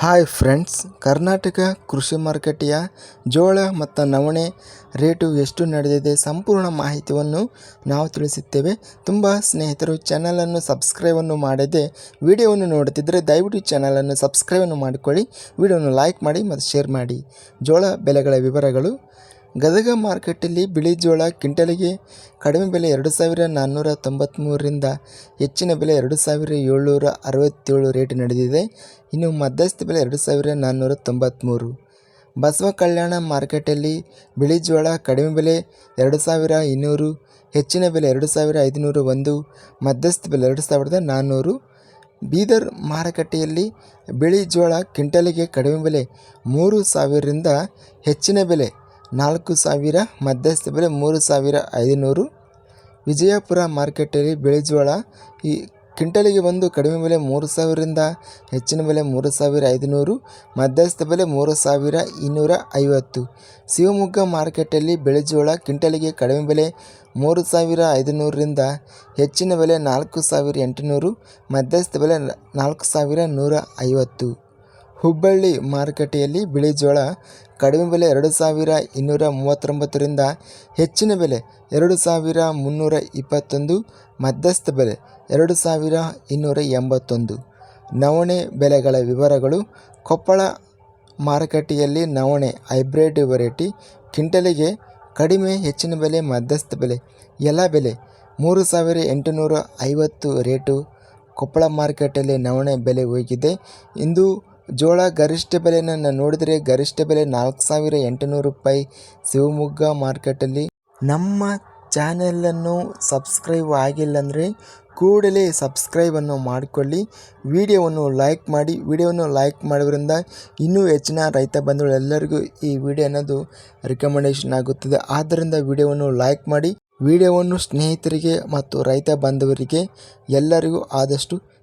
Hi friends Karnataka ಕೃಷಿ ಮಾರುಕಟ್ಟೆಯ ಜೋಳ ಮತ್ತು ನವಣೆ ರೇಟು ಎಷ್ಟು ನಡೆದಿದೆ ಸಂಪೂರ್ಣ ಮಾಹಿತಿಯನ್ನು ನಾವು ತಿಳಿಸುತ್ತೇವೆ. ತುಂಬ ಸ್ನೇಹಿತರು ಚಾನಲನ್ನು ಸಬ್ಸ್ಕ್ರೈಬನ್ನು ಮಾಡದೆ ವಿಡಿಯೋವನ್ನು ನೋಡುತ್ತಿದ್ದರೆ ದಯವಿಟ್ಟು ಚಾನಲನ್ನು ಸಬ್ಸ್ಕ್ರೈಬನ್ನು ಮಾಡಿಕೊಳ್ಳಿ, ವಿಡಿಯೋವನ್ನು ಲೈಕ್ ಮಾಡಿ ಮತ್ತು ಶೇರ್ ಮಾಡಿ. ಜೋಳ ಬೆಲೆಗಳ ವಿವರಗಳು. ಗದಗ ಮಾರುಕಟ್ಟೆಯಲ್ಲಿ ಬಿಳಿ ಜೋಳ ಕ್ವಿಂಟಲಿಗೆ ಕಡಿಮೆ ಬೆಲೆ ಎರಡು ಸಾವಿರ ನಾನ್ನೂರ ತೊಂಬತ್ತ್ಮೂರರಿಂದ ಹೆಚ್ಚಿನ ಬೆಲೆ ಎರಡು ಸಾವಿರ ಏಳ್ನೂರ ಅರವತ್ತೇಳು ರೇಟ್ ನಡೆದಿದೆ. ಇನ್ನು ಮಧ್ಯಸ್ಥ ಬೆಲೆ ಎರಡು ಸಾವಿರ ನಾನ್ನೂರ ತೊಂಬತ್ತ್ಮೂರು ಬಸವ ಕಲ್ಯಾಣ ಮಾರ್ಕೆಟಲ್ಲಿ ಬಿಳಿ ಜೋಳ ಕಡಿಮೆ ಬೆಲೆ ಎರಡು ಸಾವಿರ ಇನ್ನೂರು, ಹೆಚ್ಚಿನ ಬೆಲೆ ಎರಡು ಸಾವಿರ ಐದುನೂರ ಒಂದು, ಮಧ್ಯಸ್ಥ ಬೆಲೆ ಎರಡು ಸಾವಿರದ ನಾನ್ನೂರು. ಬೀದರ್ ಮಾರುಕಟ್ಟೆಯಲ್ಲಿ ಬಿಳಿ ಜೋಳ ಕ್ವಿಂಟಲಿಗೆ ಕಡಿಮೆ ಬೆಲೆ ಮೂರು ಸಾವಿರದಿಂದ ಹೆಚ್ಚಿನ ಬೆಲೆ ನಾಲ್ಕು ಸಾವಿರ, ಮಧ್ಯಸ್ಥ ಬೆಲೆ ಮೂರು ಸಾವಿರ ಐದುನೂರು. ವಿಜಯಪುರ ಮಾರ್ಕೆಟಲ್ಲಿ ಬಿಳಿಜೋಳ ಈ ಕ್ವಿಂಟಲಿಗೆ ಬಂದು ಕಡಿಮೆ ಬೆಲೆ ಮೂರು ಸಾವಿರದಿಂದ ಹೆಚ್ಚಿನ ಬೆಲೆ ಮೂರು ಸಾವಿರ ಐದುನೂರು, ಮಧ್ಯಸ್ಥ ಬೆಲೆ ಮೂರು ಸಾವಿರ ಇನ್ನೂರ ಐವತ್ತು. ಶಿವಮೊಗ್ಗ ಮಾರ್ಕೆಟಲ್ಲಿ ಬೆಳೆಜೋಳ ಜೋಳ ಕ್ವಿಂಟಲಿಗೆ ಕಡಿಮೆ ಬೆಲೆ ಮೂರು ಸಾವಿರ ಐದುನೂರರಿಂದ ಹೆಚ್ಚಿನ ಬೆಲೆ ನಾಲ್ಕು ಸಾವಿರ ಎಂಟುನೂರು, ಮಧ್ಯಸ್ಥ ಬೆಲೆ ನಾಲ್ಕು ಸಾವಿರ ನೂರ ಐವತ್ತು. ಹುಬ್ಬಳ್ಳಿ ಮಾರುಕಟ್ಟೆಯಲ್ಲಿ ಬಿಳಿ ಜೋಳ ಕಡಿಮೆ ಬೆಲೆ ಎರಡು ಸಾವಿರ ಇನ್ನೂರ ಮೂವತ್ತೊಂಬತ್ತರಿಂದ ಹೆಚ್ಚಿನ ಬೆಲೆ ಎರಡು ಸಾವಿರ ಮುನ್ನೂರ ಇಪ್ಪತ್ತೊಂದು, ಮಧ್ಯಸ್ಥ ಬೆಲೆ ಎರಡು ಸಾವಿರ ಇನ್ನೂರ ಎಂಬತ್ತೊಂದು. ನವಣೆ ಬೆಲೆಗಳ ವಿವರಗಳು ಕೊಪ್ಪಳ ಮಾರುಕಟ್ಟೆಯಲ್ಲಿ ನವಣೆ ಹೈಬ್ರಿಡ್ ವೆರೈಟಿ, ಕ್ವಿಂಟಲಿಗೆ ಕಡಿಮೆ ಹೆಚ್ಚಿನ ಬೆಲೆ, ಮಧ್ಯಸ್ಥ ಬೆಲೆ, ಎಲ್ಲ ಬೆಲೆ ಮೂರು ಸಾವಿರ ಎಂಟುನೂರ ಐವತ್ತು ರೇಟು. ಕೊಪ್ಪಳ ಮಾರುಕಟ್ಟೆಯಲ್ಲಿ ನವಣೆ ಬೆಲೆ ಹೋಗಿದೆ. ಇಂದು ಜೋಳ ಗರಿಷ್ಠ ಬೆಲೆಯನ್ನು ನೋಡಿದರೆ ಗರಿಷ್ಠ ಬೆಲೆ ನಾಲ್ಕು ಸಾವಿರ ಎಂಟುನೂರು ರೂಪಾಯಿ ಶಿವಮೊಗ್ಗ ಮಾರ್ಕೆಟಲ್ಲಿ. ನಮ್ಮ ಚಾನೆಲನ್ನು ಸಬ್ಸ್ಕ್ರೈಬ್ ಆಗಿಲ್ಲ ಅಂದರೆ ಕೂಡಲೇ ಸಬ್ಸ್ಕ್ರೈಬನ್ನು ಮಾಡಿಕೊಳ್ಳಿ. ವಿಡಿಯೋವನ್ನು ಲೈಕ್ ಮಾಡಿ, ವಿಡಿಯೋವನ್ನು ಲೈಕ್ ಮಾಡೋದ್ರಿಂದ ಇನ್ನೂ ಹೆಚ್ಚಿನ ರೈತ ಬಂಧುಗಳೆಲ್ಲರಿಗೂ ಈ ವಿಡಿಯೋ ಅನ್ನೋದು ರಿಕಮೆಂಡೇಷನ್ ಆಗುತ್ತದೆ. ಆದ್ದರಿಂದ ವಿಡಿಯೋವನ್ನು ಲೈಕ್ ಮಾಡಿ, ವಿಡಿಯೋವನ್ನು ಸ್ನೇಹಿತರಿಗೆ ಮತ್ತು ರೈತ ಬಾಂಧವರಿಗೆ ಎಲ್ಲರಿಗೂ ಆದಷ್ಟು